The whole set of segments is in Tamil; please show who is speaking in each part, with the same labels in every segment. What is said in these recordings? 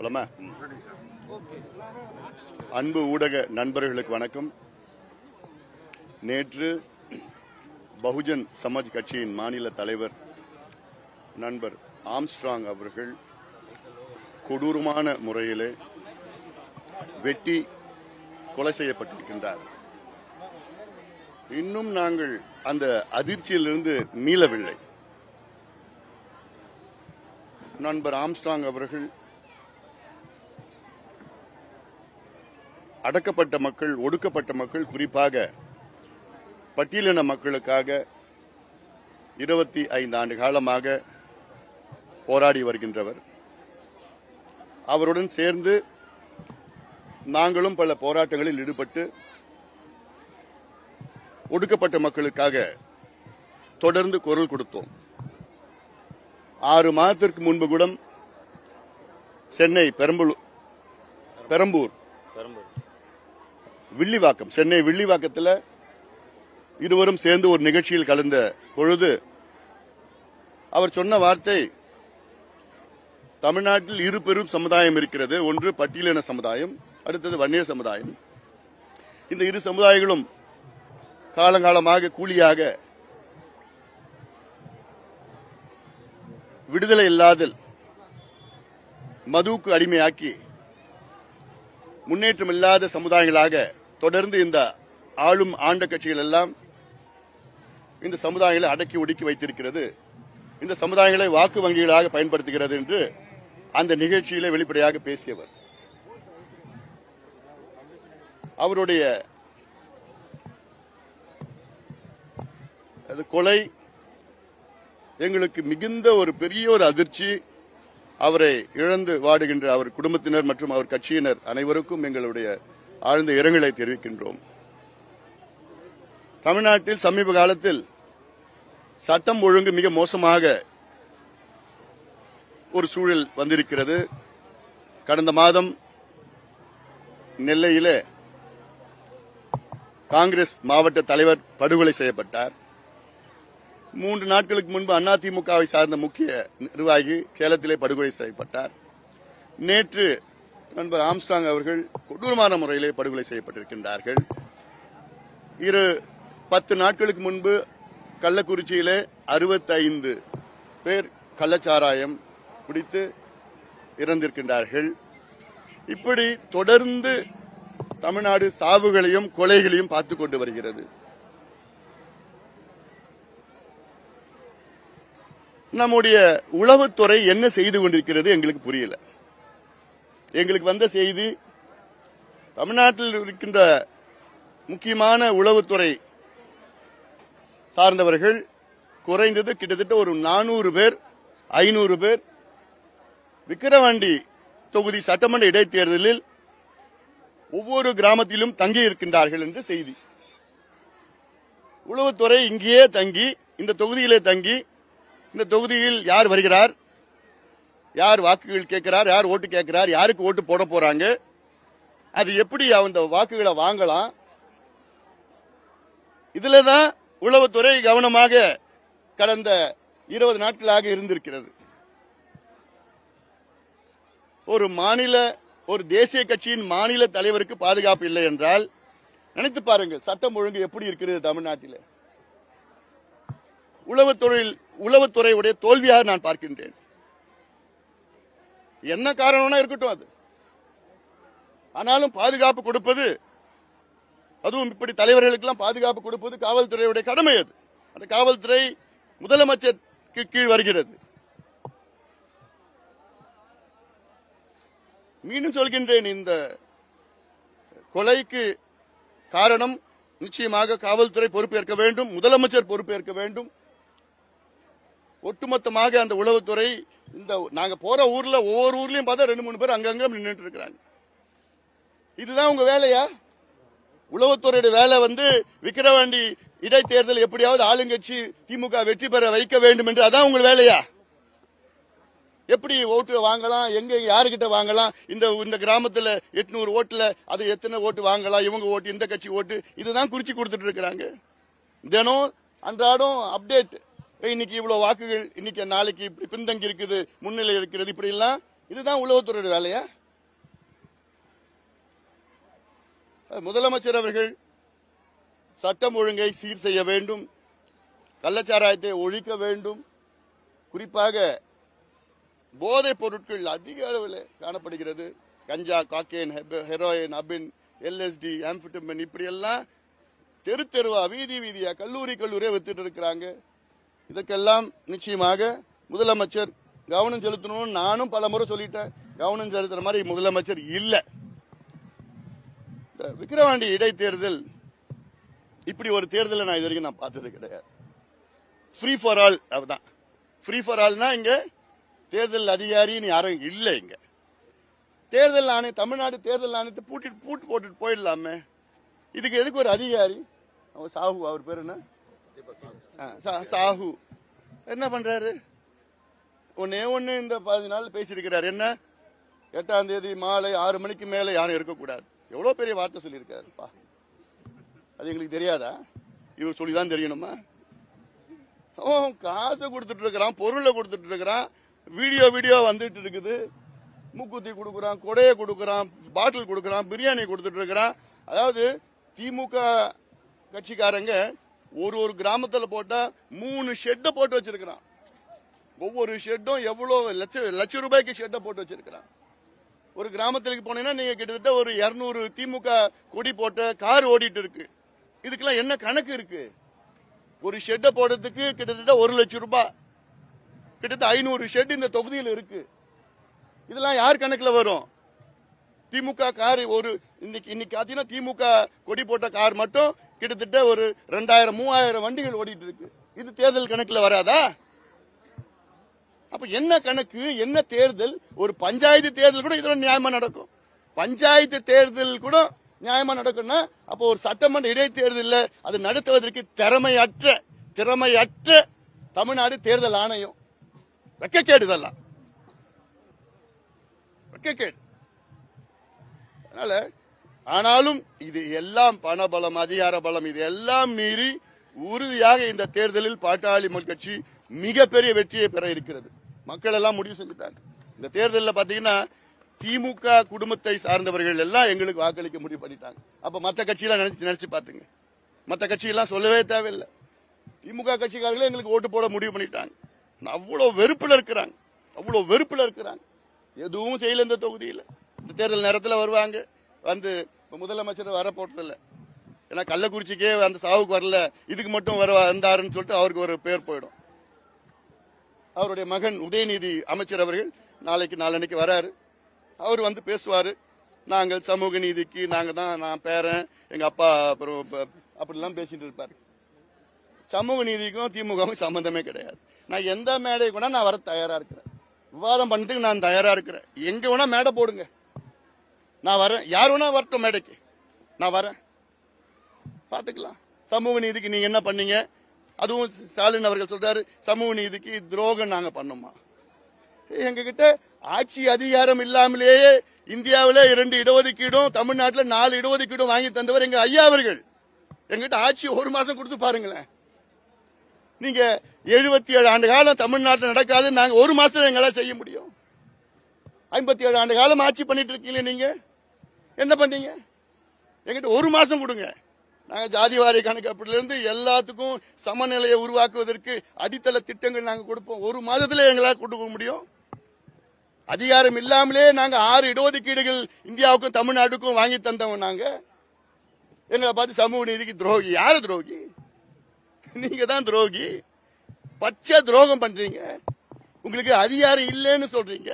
Speaker 1: போலாமா? அன்பு ஊடக நண்பர்களுக்கு வணக்கம். நேற்று பகுஜன் சமாஜ் கட்சியின் மாநில தலைவர் நண்பர் ஆம்ஸ்ட்ராங் அவர்கள் கொடூரமான முறையிலே வெட்டி கொலை செய்யப்பட்டிருக்கின்றார். இன்னும் நாங்கள் அந்த அதிர்ச்சியிலிருந்து மீளவில்லை. நண்பர் ஆம்ஸ்ட்ராங் அவர்கள் அடக்கப்பட்ட மக்கள் ஒடுக்கப்பட்ட மக்கள் குறிப்பாக பட்டியலின மக்களுக்காக இருபத்தி ஐந்து ஆண்டு காலமாக போராடி வருகின்றவர். அவருடன் சேர்ந்து நாங்களும் பல போராட்டங்களில் ஈடுபட்டு ஒடுக்கப்பட்ட மக்களுக்காக தொடர்ந்து குரல் கொடுத்தோம். ஆறு மாதத்திற்கு முன்பு கூட சென்னை பெரம்பலூர் பெரம்பூர்
Speaker 2: பெரம்பூர்.
Speaker 1: வில்லிவாக்கம் சென்னை வில்லிவாக்கத்தில் இருவரும் சேர்ந்து ஒரு நிகழ்ச்சியில் கலந்த பொழுது அவர் சொன்ன வார்த்தை தமிழ்நாட்டில் இரு பெரும் சமுதாயம் இருக்கிறது. ஒன்று பட்டியலின சமுதாயம் அடுத்தது வன்னியர் சமுதாயம். இந்த இரு சமுதாயங்களும் காலங்காலமாக கூலியாக விடுதலை இல்லாதல் மதுவுக்கு அடிமையாக்கி முன்னேற்றம் இல்லாத சமுதாயங்களாக தொடர்ந்து இந்த ஆளும் ஆண்ட கட்சிகள் எல்லாம் இந்த சமுதாயங்களை அடக்கி ஒடுக்கி வைத்திருக்கிறது. இந்த சமுதாயங்களை வாக்கு வங்கிகளாக பயன்படுத்துகிறது என்று அந்த நிகழ்ச்சியிலே வெளிப்படையாக பேசியவர். அவருடைய அது கொலை எங்களுக்கு மிகுந்த ஒரு பெரிய ஒரு அதிர்ச்சி. அவரை இழந்து வாடுகின்ற அவர் குடும்பத்தினர் மற்றும் அவர் கட்சியினர் அனைவருக்கும் எங்களுடைய ஆழ்ந்த இரங்கலை தெரிவிக்கின்றோம். தமிழ்நாட்டில் சமீப காலத்தில் சட்டம் ஒழுங்கு மிக மோசமாக ஒரு சூழல் வந்திருக்கிறது. கடந்த மாதம் நெல்லையிலே காங்கிரஸ் மாவட்ட தலைவர் படுகொலை செய்யப்பட்டார். மூன்று நாட்களுக்கு முன்பு அதிமுகவை சார்ந்த முக்கிய நிர்வாகி சேலத்திலே படுகொலை செய்யப்பட்டார். நேற்று நண்பர் ஆம்ஸ்டாங் அவர்கள் கொடூரமான முறையிலே படுகொலை செய்யப்பட்டிருக்கின்றார்கள். இரு பத்து நாட்களுக்கு முன்பு கள்ளக்குறிச்சியிலே அறுபத்தைந்து பேர் கள்ளச்சாராயம் குடித்து இறந்திருக்கின்றார்கள். இப்படி தொடர்ந்து தமிழ்நாடு சாவுகளையும் கொலைகளையும் பார்த்துக் கொண்டு வருகிறது. நம்முடைய உளவுத்துறை என்ன செய்து கொண்டிருக்கிறது எங்களுக்கு புரியல. எங்களுக்கு வந்த செய்தி தமிழ்நாட்டில் இருக்கின்ற முக்கியமான உளவுத்துறை சார்ந்தவர்கள் குறைந்தது கிட்டத்தட்ட ஒரு நானூறு பேர் ஐநூறு பேர் விக்கிரவாண்டி தொகுதி சட்டமன்ற இடைத்தேர்தலில் ஒவ்வொரு கிராமத்திலும் தங்கி இருக்கின்றார்கள் என்று செய்தி. உளவுத்துறை இங்கேயே தங்கி இந்த தொகுதியிலே தங்கி இந்த தொகுதியில் யார் வருகிறார்? யார் வாக்குகள் கேட்கிறார் யார் ஓட்டு கேட்கிறார் யாருக்கு ஓட்டு போட போறாங்க? அது எப்படி அந்த வாக்குகளை வாங்கலாம்? இதுல தான் உளவுத்துறை கவனமாக கடந்த இருபது நாட்களாக இருந்திருக்கிறது. ஒரு மாநில ஒரு தேசிய கட்சியின் மாநில தலைவருக்கு பாதுகாப்பு இல்லை என்றால் நினைத்து பாருங்கள் சட்டம் ஒழுங்கு எப்படி இருக்கிறது தமிழ்நாட்டில்? உளவுத்துறையில் உளவுத்துறையுடைய தோல்வியாக நான் பார்க்கின்றேன். என்ன காரணம்னா இருக்கட்டும் அது. ஆனாலும் பாதுகாப்பு கொடுப்பது அதுவும் இப்படி தலைவர்களுக்கெல்லாம் பாதுகாப்பு கொடுப்பது காவல்துறையுடைய கடமை அது. அந்த காவல்துறை முதலமைச்சருக்கு கீழ் வருகிறது. மீண்டும் சொல்கின்றேன் இந்த கொலைக்கு காரணம் நிச்சயமாக காவல்துறை பொறுப்பேற்க வேண்டும் முதலமைச்சர் பொறுப்பேற்க வேண்டும். ஒட்டுமொத்தமாக அந்த உளவுத்துறை இந்த நாங்க போற ஊர்ல ஒவ்வொரு ஊர்லயும் பார்த்தா ரெண்டு மூணு பேர் அங்கங்க நின்றுட்டு இருக்கிறாங்க. இதுதான் உங்க வேலையா? உளவுத்துறையுடைய வேலை வந்து விக்கிரவாண்டி இடைத்தேர்தல் எப்படியாவது ஆளுங்கட்சி திமுக வெற்றி பெற வைக்க வேண்டும் என்று அதான் உங்க வேலையா? எப்படி ஓட்டு வாங்கலாம்? எங்க யாருக்கிட்ட வாங்கலாம்? இந்த இந்த கிராமத்துல எட்நூறு ஓட்டுல அது எத்தனை ஓட்டு வாங்கலாம்? இவங்க ஓட்டு இந்த கட்சி ஓட்டு இதுதான் குறிச்சு கொடுத்துட்டு இருக்கிறாங்க. தினம் அன்றாடம் அப்டேட் இன்னைக்கு இவ்வளவு வாக்குகள் இன்னைக்கு நாளைக்கு இப்படி பின்தங்கி இருக்குது முன்னிலை இருக்கிறது இப்படி எல்லாம் இதுதான் உளவுத்துறையோட வேலையா? முதலமைச்சர் அவர்கள் சட்டம் ஒழுங்கை சீர் செய்ய வேண்டும் கள்ளச்சாராயத்தை ஒழிக்க வேண்டும். குறிப்பாக போதைப் பொருட்கள் அதிக அளவில் காணப்படுகிறது. கஞ்சா காக்கேன் ஹெரோயின் அபின் எல்எஸ்டி ஆம்பிட்டமின் இப்படி எல்லாம் தெரு தெருவா வீதி வீதியா கல்லூரி கல்லூரியா வித்துட்டு இருக்கிறாங்க. இதற்கெல்லாம் நிச்சயமாக முதலமைச்சர் கவனம் செலுத்தணும்னு நானும் பல முறை சொல்லிட்டேன். கவனம் செலுத்துற மாதிரி முதலமைச்சர் இல்லை. இந்த விக்கிரவாண்டி இடைத்தேர்தல் இப்படி ஒரு தேர்தலை நான் இது வரைக்கும் நான் பார்த்தது கிடையாது. ஃப்ரீ ஃபார் ஆல் அதுதான் ஃப்ரீ ஃபார் ஆல்னா இங்க தேர்தல் அதிகாரின்னு யாரும் இல்லை இங்க. தேர்தல் ஆணையம் தமிழ்நாடு தேர்தல் ஆணையத்தை பூட்டிட்டு பூட்டு போட்டுட்டு போயிடலாமே. இதுக்கு எதுக்கு ஒரு அதிகாரி? அவர் சாகு அவர் பேர் என்ன? சாஹு. என்ன பண்றாரு? ஒன்னே ஒண்ணு இந்த பதினஞ்சு நாள் பேசியிருக்கிறார். என்ன? எட்டாம் தேதி மாலை ஆறு மணிக்கு மேல யாரும் இருக்கக்கூடாது. எவ்வளவு பெரிய வார்த்தை சொல்லியிருக்காருப்பா. அது எங்களுக்கு தெரியாதா? இவர் சொல்லிதான் தெரியணுமா? அவன் காசை கொடுத்துட்டு இருக்கிறான் பொருளை கொடுத்துட்டு இருக்கிறான். வீடியோ வீடியோ வந்துட்டு இருக்குது. மூக்குத்தி கொடுக்குறான் கொடையை கொடுக்குறான் பாட்டில் கொடுக்குறான் பிரியாணி கொடுத்துட்டு இருக்கிறான். அதாவது திமுக கட்சிக்காரங்க ஒரு ஒரு கிராமத்துல போட்டால் மூணு ஷெட்டை போட்டு வச்சிருக்கிறான். ஒவ்வொரு ஷெட்டும் எவ்வளவு லட்ச லட்ச ரூபாய்க்கு ஷெட்டை போட்டு வச்சிருக்கிறான். ஒரு கிராமத்துக்கு போனீங்கன்னா நீங்க கிட்டத்தட்ட ஒரு 200 திமுக கொடி போட்ட கார் ஓடிட்டு இருக்கு. இதுக்கெல்லாம் என்ன கணக்கு இருக்கு? ஒரு ஷெட்டை போடுறதுக்கு கிட்டத்தட்ட ஒரு லட்சம் ரூபாய் கிட்டத்தட்ட ஐநூறு ஷெட் இந்த தொகுதியில் இருக்கு. இதெல்லாம் யார் கணக்கில் வரும்? திமுக கார் ஒரு இன்னைக்கு இன்னைக்கு பார்த்தீங்கன்னா திமுக கொடி போட்ட கார் மட்டும் கிட்டத்தட்ட ஒரு ரெண்டாயிரம் மூவாயிரம் வண்டிகள் ஓடிட்டு இருக்கு. இது தேர்தல் கணக்கில் வராதா? அப்ப என்ன கணக்கு என்ன தேர்தல்? ஒரு பஞ்சாயத்து தேர்தல் கூட இதோட நியாயமா நடக்கும். பஞ்சாயத்து தேர்தல் கூட நியாயமா நடக்கும்னா அப்போ ஒரு சட்டமன்ற இடைத்தேர்தலில் அது நடத்துவதற்கு திறமையற்ற திறமையற்ற தமிழ்நாடு தேர்தல் ஆணையம். வெக்கக்கேடு இதெல்லாம். வெக்கக்கேடு. அதனால ஆனாலும் இது எல்லாம் பணபலம் அதிகார பலம் இது எல்லாம் மீறி உறுதியாக இந்த தேர்தலில் பாட்டாளி மக்கள் கட்சி மிகப்பெரிய வெற்றியை பெற இருக்கிறது. மக்கள் எல்லாம் முடிவு செஞ்சுட்டாங்க. இந்த தேர்தலில் பாத்தீங்கன்னா திமுக குடும்பத்தை சார்ந்தவர்கள் எல்லாம் எங்களுக்கு வாக்களிக்க முடிவு பண்ணிட்டாங்க. அப்ப மற்ற கட்சியெல்லாம் நினைச்சு நினைச்சு பாத்துங்க மற்ற கட்சியெல்லாம் சொல்லவே தேவையில்லை. திமுக கட்சிக்காரங்களே எங்களுக்கு ஓட்டு போட முடிவு பண்ணிட்டாங்க. அவ்வளோ வெறுப்புல இருக்கிறாங்க. அவ்வளோ வெறுப்புல இருக்கிறாங்க. எதுவும் செய்யல இந்த தொகுதியில். இந்த தேர்தல் நேரத்தில் வருவாங்க. வந்து இப்போ முதலமைச்சர் வர போட்டதில்லை ஏன்னா கள்ளக்குறிச்சிக்கே அந்த சாவுக்கு வரல. இதுக்கு மட்டும் வர வந்தாருன்னு சொல்லிட்டு அவருக்கு ஒரு பேர் போயிடும். அவருடைய மகன் உதயநிதி அமைச்சர் அவர்கள் நாளைக்கு நாளன்னைக்கு வராரு. அவர் வந்து பேசுவார். நாங்கள் சமூக நீதிக்கு நாங்கள் தான் நான் பேரன் எங்கள் அப்பா அப்புறம் அப்படிலாம் பேசிட்டு இருப்பார். சமூக நீதிக்கும் திமுகவும் சம்மந்தமே கிடையாது. நான் எந்த மேடை கூட நான் வர தயாராக இருக்கிறேன். விவாதம் பண்ணுறதுக்கு நான் தயாராக இருக்கிறேன். எங்கே வேணால் மேடை போடுங்க. நான் வரேன். யார் வேணா வரட்டும் மேடைக்கு. நான் வரேன். பார்த்துக்கலாம். சமூக நீதிக்கு நீங்க என்ன பண்ணீங்க? அதுவும் ஸ்டாலின் அவர்கள் சொல்றாரு சமூக நீதிக்கு துரோகம் நாங்க பண்ணோமா? எங்ககிட்ட ஆட்சி அதிகாரம் இல்லாமலேயே இந்தியாவில இரண்டு இடஒதுக்கீடும் தமிழ்நாட்டில் நாலு இடஒதுக்கீடும் வாங்கி தந்தவர் எங்க ஐயா அவர்கள். எங்கிட்ட ஆட்சி ஒரு மாசம் கொடுத்து பாருங்களேன். நீங்க எழுபத்தி ஏழு ஆண்டு காலம் தமிழ்நாட்டில் நடக்காது நாங்க ஒரு மாசத்துல எங்களால செய்ய முடியும். ஐம்பத்தி ஏழு ஆண்டு காலம் ஆட்சி பண்ணிட்டு இருக்கீங்க நீங்க? என்ன பண்ணீங்க? எங்கிட்ட ஒரு மாசம் கொடுங்க. நாங்கள் ஜாதிவாரி கணக்கெடுப்புல எல்லாத்துக்கும் சமநிலையை உருவாக்குவதற்கு அடித்தள திட்டங்கள் நாங்கள் கொடுப்போம். ஒரு மாதத்தில் எங்களால் கொண்டு கொடுக்க முடியும். அதிகாரம் இல்லாமலே நாங்கள் ஆறு இடஒதுக்கீடுகள் இந்தியாவுக்கும் தமிழ்நாட்டுக்கும் வாங்கி தந்தவங்க நாங்கள் எங்களை பார்த்து சமூக நீதிக்கு துரோகி. யார் துரோகி? நீங்க தான் துரோகி. பச்சை துரோகம் பண்றீங்க. உங்களுக்கு அதிகாரம் இல்லைன்னு சொல்றீங்க.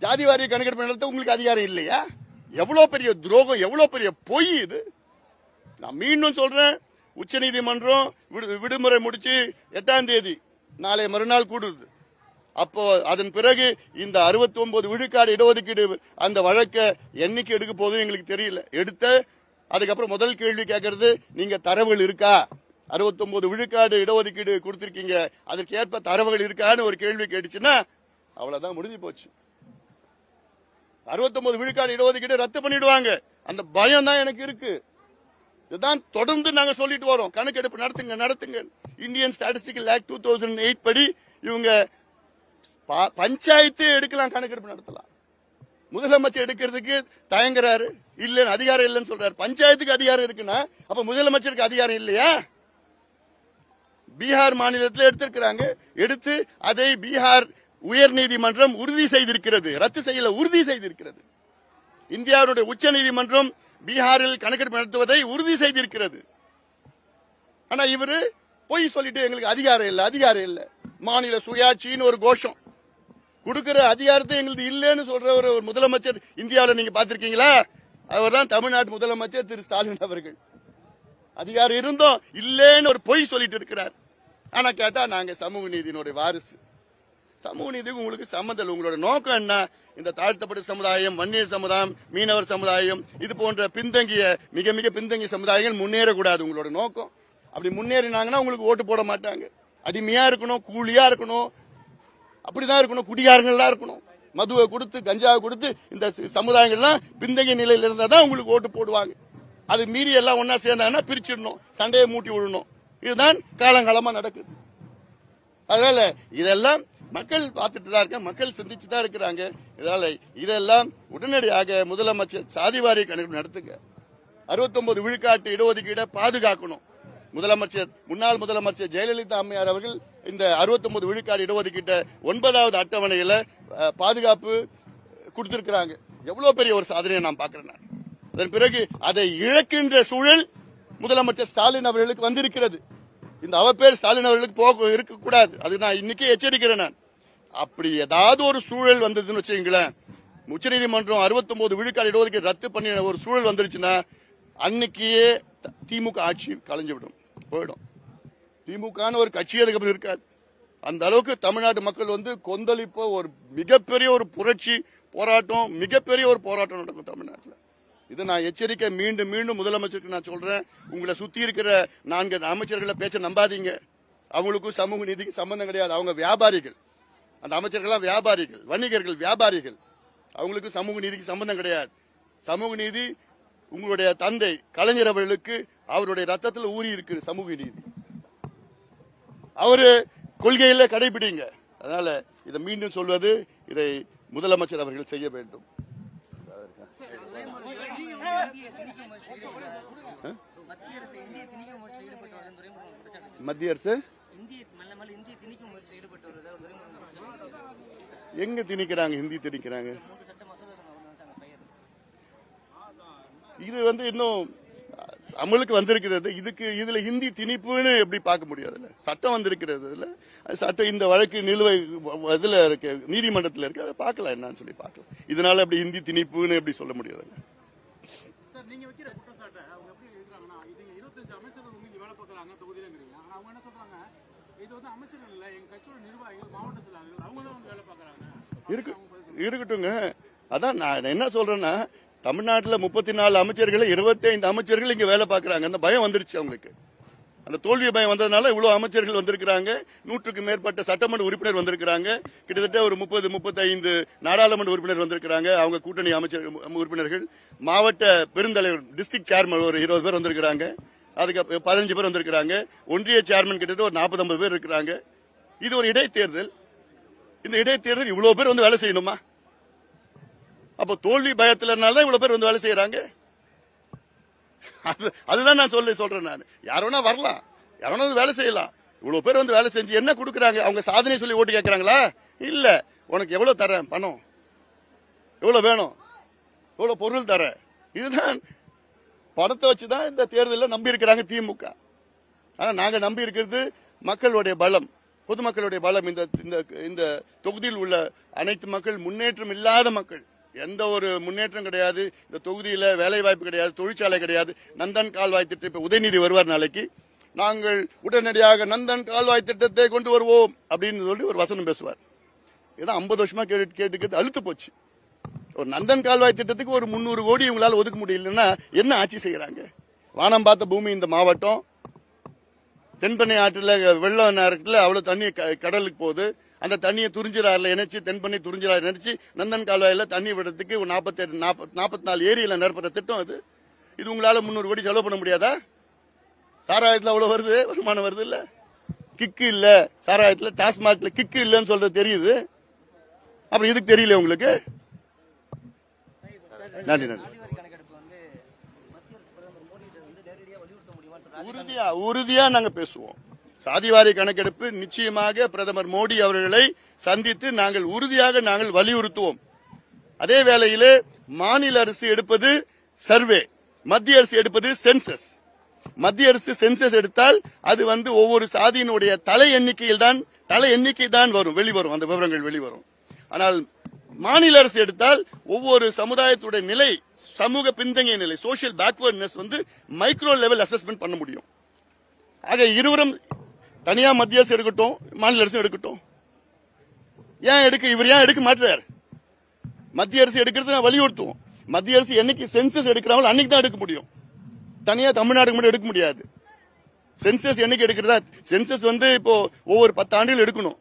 Speaker 1: ஜாதிவாரி கணக்கெடுப்பு நடத்த உங்களுக்கு அதிகாரம் இல்லையா? எவ்வளவு பெரிய துரோகம் எவ்வளவு பெரிய பொய் இது? நான் மீண்டும் சொல்றேன் உச்சநீதிமன்றம் விடு- விடுமுறை முடிச்சு எட்டாம் தேதி நாளை மறுநாள் கூடுது. அப்போ அதன் பிறகு இந்த 69 விழுக்காடு இடஒதுக்கீடு அந்த வழக்க என்னைக்கு எடுக்க போகுதுன்னு எங்களுக்கு தெரியல. எடுத்த அதுக்கப்புறம் முதல் கேள்வி கேட்கறது நீங்க தரவுகள் இருக்கா? 69 விழுக்காடு இடஒதுக்கீடு கொடுத்திருக்கீங்க அதற்கு ஏற்ப தரவுகள் இருக்கான்னு ஒரு கேள்வி கேட்டுச்சுன்னா அவ்வளவுதான் முடிஞ்சு போச்சு. 69 விழுக்காடு இடஒதுக்கீடு ரத்து பண்ணிடுவாங்க. அந்த பயம் தான் எனக்கு இருக்கு. இதுதான் தொடர்ந்து நாங்க சொல்லிட்டு வரோம். கணக்கெடுப்பு நடத்துங்க நடத்துங்க. Indian statistical act two thousand eight படி இவங்க பஞ்சாயத்து எடுக்கலாம் கணக்கெடுப்பு நடத்தலாம். முதலமைச்சர் எடுக்கிறதுக்கு தயங்குறாரு. இல்ல அதிகாரம் இல்லைன்னு சொல்றாரு. பஞ்சாயத்துக்கு அதிகாரம் இருக்குன்னா அப்ப முதலமைச்சருக்கு அதிகாரம் இல்லையா? பீகார் மாநிலத்தில் எடுத்திருக்கிறாங்க. எடுத்து அதை பீகார் உயர்நீதிமன்றம் உறுதி செய்திருக்கிறது. ரத்து செய்யல உறுதி செய்திருக்கிறது. இந்தியாவுடைய உச்ச நீதிமன்றம் பீகாரில் கணக்கெடுப்பு நடத்துவதை உறுதி செய்திருக்கிறது. ஆனா இவர் பொய் சொல்லிட்டு எங்களுக்கு அதிகாரம் இல்லை அதிகாரம் இல்லை. மாநில சுயாட்சின்னு ஒரு கோஷம். கொடுக்கிற அதிகாரத்தை எங்களுக்கு இல்லைன்னு சொல்ற ஒரு ஒரு முதலமைச்சர் இந்தியாவில் நீங்க பார்த்துருக்கீங்களா? அவர் தான் தமிழ்நாட்டு முதலமைச்சர் திரு. ஸ்டாலின் அவர்கள். அதிகாரம் இருந்தோம் இல்லைன்னு ஒரு பொய் சொல்லிட்டு இருக்கிறார். ஆனா கேட்டா நாங்க சமூக நீதியினுடைய வாரிசு. சமூக நீதிக்கு உங்களுக்கு சம்மந்தம் உங்களோட நோக்கம் என்ன? இந்த தாழ்த்தப்பட்ட சமுதாயம் வன்னியர் சமுதாயம் மீனவர் சமுதாயம் இது போன்ற பின்தங்கிய மிக மிக பின்தங்கிய சமுதாயங்கள் முன்னேறக்கூடாது உங்களோட நோக்கம். அப்படி முன்னேறினாங்கன்னா உங்களுக்கு ஓட்டு போட மாட்டாங்க. அடிமையா இருக்கணும் கூலியா இருக்கணும் அப்படிதான் இருக்கணும் குடியாரங்கள்லாம் இருக்கணும். மதுவை கொடுத்து கஞ்சாவை கொடுத்து இந்த சமுதாயங்கள்லாம் பிந்தங்கிய நிலையில் இருந்தால் தான் உங்களுக்கு ஓட்டு போடுவாங்க. அது மீறி எல்லாம் ஒன்னா சேர்ந்தாங்கன்னா பிரிச்சிடணும் சண்டையை மூட்டி விடணும். இதுதான் காலங்காலமா நடக்குது. அதனால இதெல்லாம் மக்கள் பார்த்துட்டு தான் இருக்காங்க மக்கள் சிந்திச்சு தான் இருக்கிறாங்க. இதனால இதெல்லாம் உடனடியாக முதலமைச்சர் சாதிவாரி கணக்கு நடத்துங்க. 69 விழுக்காட்டு இடஒதுக்கீடை பாதுகாக்கணும். முதலமைச்சர் முன்னாள் முதலமைச்சர் ஜெயலலிதா அம்மையார் அவர்கள் இந்த 69 விழுக்காடு இடஒதுக்கீட்டை ஒன்பதாவது அட்டவணையில பாதுகாப்பு கொடுத்திருக்கிறாங்க. எவ்வளவு பெரிய ஒரு சாதனையை நான் பார்க்கிறேன் நான். அதன் பிறகு அதை இழக்கின்ற சூழல் முதலமைச்சர் ஸ்டாலின் அவர்களுக்கு வந்திருக்கிறது. இந்த அவப்பேர் ஸ்டாலின் அவர்களுக்கு போக இருக்கக்கூடாது. அது நான் இன்னைக்கே எச்சரிக்கிறேன் நான். அப்படி ஏதாவது ஒரு சூழல் வந்ததுன்னு வச்சுங்களேன் உச்சநீதிமன்றம் 69 விழுக்காடு இடஒதுக்கீடு ரத்து பண்ணின ஒரு சூழல் வந்துருச்சுன்னா அன்னைக்கே த- திமுக ஆட்சி கலைஞ்சு விடும் போயிடும். திமுகன்னு ஒரு கட்சி அதுக்கப்புறம் இருக்காது. அந்த அளவுக்கு தமிழ்நாட்டு மக்கள் வந்து கொந்தளிப்போ ஒரு மிகப்பெரிய ஒரு புரட்சி போராட்டம் மிகப்பெரிய ஒரு போராட்டம் நடக்கும் தமிழ்நாட்டில். இது நான் எச்சரிக்கை மீண்டும் மீண்டும் முதலமைச்சருக்கு நான் சொல்றேன். உங்களை சுத்தி இருக்கிற நான்கு அமைச்சர்களை பேச்ச நம்பாதீங்க. அவங்களுக்கும் சமூக நீதிக்கு சம்பந்தம் கிடையாது. அவங்க வியாபாரிகள். அந்த அமைச்சர்கள்லாம் வியாபாரிகள் வணிகர்கள் வியாபாரிகள். அவங்களுக்கு சமூக நீதிக்கு சம்பந்தம் கிடையாது. சமூக நீதி உங்களுடைய தந்தை கலைஞர் அவர்களுக்கு அவருடைய ரத்தத்தில் ஊறி இருக்கு சமூக நீதி. அவரு கொள்கையில கடைபிடிங்க. அதனால இதை மீண்டும் சொல்வது இதை முதலமைச்சர் அவர்கள் செய்ய வேண்டும்.
Speaker 2: மத்திய அரசு
Speaker 1: எங்க திணிக்கிறாங்க? ஹிந்தி திணிக்கிறாங்க. இது வந்து இன்னும் அமலுக்கு வந்திருக்கிறது இதுக்கு இதுல ஹிந்தி திணிப்புன்னு எப்படி பார்க்க முடியாதுல்ல சட்டம் வந்திருக்கிறது இதுல அது சட்டம் இந்த வழக்கு நிலுவை இதுல இருக்கு நீதிமன்றத்தில் இருக்கு. அதை பார்க்கலாம். என்னன்னு சொல்லி பார்க்கலாம். இதனால அப்படி ஹிந்தி திணிப்புன்னு எப்படி சொல்ல முடியாதுல்ல
Speaker 3: நீங்க அவங்க என்ன சொல்றாங்க? இது வந்து அமைச்சர்கள் இல்ல எங்க கட்சியோட நிர்வாகிகள் மாவட்ட செயலாளர்கள் அவங்க தான் வந்து வேலை பார்க்கறாங்க.
Speaker 1: இருக்கு. இருக்கட்டுங்க அதான் நான் என்ன சொல்றேன்னா தமிழ்நாட்டில் முப்பத்தி நாலு அமைச்சர்கள் இருபத்தி ஐந்து அமைச்சர்கள் இங்க வேலை பார்க்கறாங்க. அந்த பயம் வந்துருச்சு அவங்களுக்கு. அந்த தோல்வி பயம் வந்ததுனால இவ்வளவு அமைச்சர்கள் வந்திருக்கிறாங்க. நூற்றுக்கு மேற்பட்ட சட்டமன்ற உறுப்பினர் வந்திருக்கிறாங்க. கிட்டத்தட்ட ஒரு முப்பது முப்பத்தைந்து நாடாளுமன்ற உறுப்பினர் வந்திருக்கிறாங்க. அவங்க கூட்டணி அமைச்சர் உறுப்பினர்கள். மாவட்ட பெருந்தலைவர் டிஸ்ட்ரிக்ட் சேர்மன் ஒரு இருபது பேர் வந்திருக்கிறாங்க. அதுக்கு பதினஞ்சு பேர் வந்திருக்கிறாங்க. ஒன்றிய சேர்மன் கிட்டத்தட்ட ஒரு நாற்பது ஐம்பது பேர் இருக்கிறாங்க. இது ஒரு இடைத்தேர்தல். இந்த இடைத்தேர்தல் இவ்வளவு பேர் வந்து வேலை செய்யணுமா? அப்ப தோல்வி பயத்திலனால தான் இவ்வளவு பேர் வந்து வேலை செய்யறாங்க. அதுதான் நான் சொல்லி சொல்றேன் நான். யாரோனா வரலாம். யாரோனா வந்து வேலை செய்யலாம். இவ்வளவு பேர் வந்து வேலை செஞ்சு என்ன கொடுக்குறாங்க? அவங்க சாதனை சொல்லி ஓட்டு கேட்கறாங்களா? இல்ல. உனக்கு எவ்வளவு தரேன்? பணம். எவ்வளவு வேணும்? எவ்வளவு பொருள் தரேன்? இதுதான் பணத்தை வச்சு தான் இந்த தேர்தலில் நம்பி இருக்கிறாங்க திமுக. ஆனால் நாங்கள் நம்பி இருக்கிறது மக்களுடைய பலம் பொதுமக்களுடைய பலம். இந்த இந்த இந்த தொகுதியில் உள்ள அனைத்து மக்கள் முன்னேற்றம் இல்லாத மக்கள். எந்த ஒரு முன்னேற்றம் கிடையாது. இந்த தொகுதியில் வேலை வாய்ப்பு கிடையாது தொழிற்சாலை கிடையாது. நந்தன் கால்வாய் திட்டம் இப்போ உதயநிதி வருவார் நாளைக்கு. நாங்கள் உடனடியாக நந்தன் கால்வாய் திட்டத்தை கொண்டு வருவோம் அப்படின்னு சொல்லி ஒரு வசனம் பேசுவார். ஏதோ ஐம்பது வருஷமா கேட்டு கேட்டு கேட்டு அழுத்து போச்சு. ஒரு நந்தன் கால்வாய் திட்டத்துக்கு ஒரு முந்நூறு கோடி இவங்களால ஒதுக்க முடியலன்னா என்ன ஆட்சி செய்யறாங்க? வானம் பார்த்த பூமி இந்த மாவட்டம். தென்பெண்ணை ஆற்றில் வெள்ளம் நேரத்தில் அவ்வளோ தண்ணி க- கடலுக்கு போகுது. அந்த தண்ணியை துறிஞ்சிராறுல இணைச்சி தென்பெண்ணை துறிஞ்சிராறு இணைச்சு நந்தன் கால்வாயில் தண்ணி விடுறதுக்கு நாற்பத்தேழு நாற்பத்தி நாற்பத்தி நாலு ஏரியில் நிரப்புற திட்டம் அது. இது உங்களால் முந்நூறு கோடி செலவு பண்ண முடியாதா? சாராயத்தில் அவ்வளோ வருது வருமானம் வருது இல்லை? கிக்கு இல்லை சாராயத்தில் டாஸ்மாகில் கிக்கு இல்லைன்னு சொல்கிறது தெரியுது. அப்புறம் இதுக்கு தெரியல உங்களுக்கு நன்றி நன்றி
Speaker 2: சாதிவாரி கணக்கெடுப்பு வந்து மத்திய அரசு பிரதமர் மோடி கிட்ட வந்து நேரடியாக வலியுறுத்த முடியுமான்னு சொல்றாரு
Speaker 1: உறுதியா உறுதியா நாங்க பேசுவோம். சாதிவாரி கணக்கெடுப்பு நிச்சயமாக பிரதமர் மோடி அவர்களை சந்தித்து நாங்கள் உறுதியாக நாங்கள் வலியுறுத்துவோம். அதே வேளையிலே மாநில அரசு எடுப்பது சர்வே மத்திய அரசு எடுப்பது சென்சஸ். மத்திய அரசு சென்சஸ் எடுத்தால் அது வந்து ஒவ்வொரு சாதியினுடைய தலை எண்ணிக்கையில் தான் தலை எண்ணிக்கை தான் வரும் வெளிவரும் அந்த விவரங்கள் வெளிவரும். ஆனால் மாநில அரசு எடுத்தால் ஒவ்வொரு சமுதாயத்துடைய நிலை சமூக பின்தங்கிய நிலை சோசியல் பேக்வர்ட்னஸ் வந்து மைக்ரோ லெவல் அசஸ்மெண்ட் பண்ண முடியும். ஆக இருவரும் தனியா மத்திய அரசு எடுக்கட்டும் மாநில அரசு எடுக்கட்டும். ஏன் எடுக்க இவர் ஏன் எடுக்க மாட்டார்? மத்திய அரசு எடுக்கிறது நான் வலியுறுத்துவோம். மத்திய அரசு என்னைக்கு சென்சஸ் எடுக்கிறாங்களோ அன்னைக்கு தான் எடுக்க முடியும். தனியா தமிழ்நாடுக்கு மட்டும் எடுக்க முடியாது. சென்சஸ் என்னைக்கு எடுக்கிறதா? சென்சஸ் வந்து இப்போ ஒவ்வொரு பத்து ஆண்டுகள் எடுக்கணும்.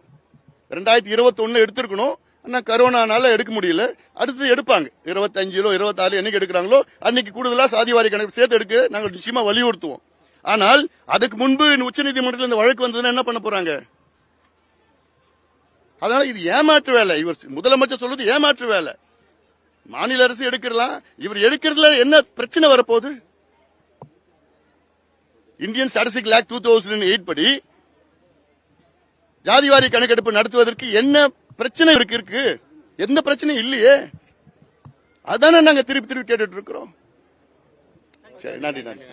Speaker 1: ரெண்டாயிரத்தி இருபத்தி எடுத்திருக்கணும். ஆனால் கரோனானால எடுக்க முடியல. அடுத்து எடுப்பாங்க. இருபத்தஞ்சிலோ இருபத்தாறு என்னைக்கு எடுக்கிறாங்களோ அன்னைக்கு கூடுதலாக சாதிவாரி கணக்கு சேர்த்து எடுக்க நாங்கள் நிச்சயமாக வலியுறுத்துவோம். ஆனால் அதுக்கு முன்பு உச்சநீதிமன்றத்தில் இந்த வழக்கு வந்ததுன்னா என்ன பண்ண போறாங்க? அதனால இது ஏமாற்று வேலை. இவர் முதலமைச்சர் சொல்றது ஏமாற்று வேலை. மாநில அரசு எடுக்கிறலாம். இவர் எடுக்கிறதுல என்ன பிரச்சனை வரப்போகுது? Indian statistic act two thousand eight படி ஜாதிவாரி கணக்கெடுப்பு நடத்துவதற்கு என்ன பிரச்சனை இருக்கு இருக்கு. எந்த பிரச்சனையும் இல்லையே. அதானே நாங்க திருப்பி திருப்பி கேட்டுட்டு இருக்கிறோம். சரி நன்றி நன்றி.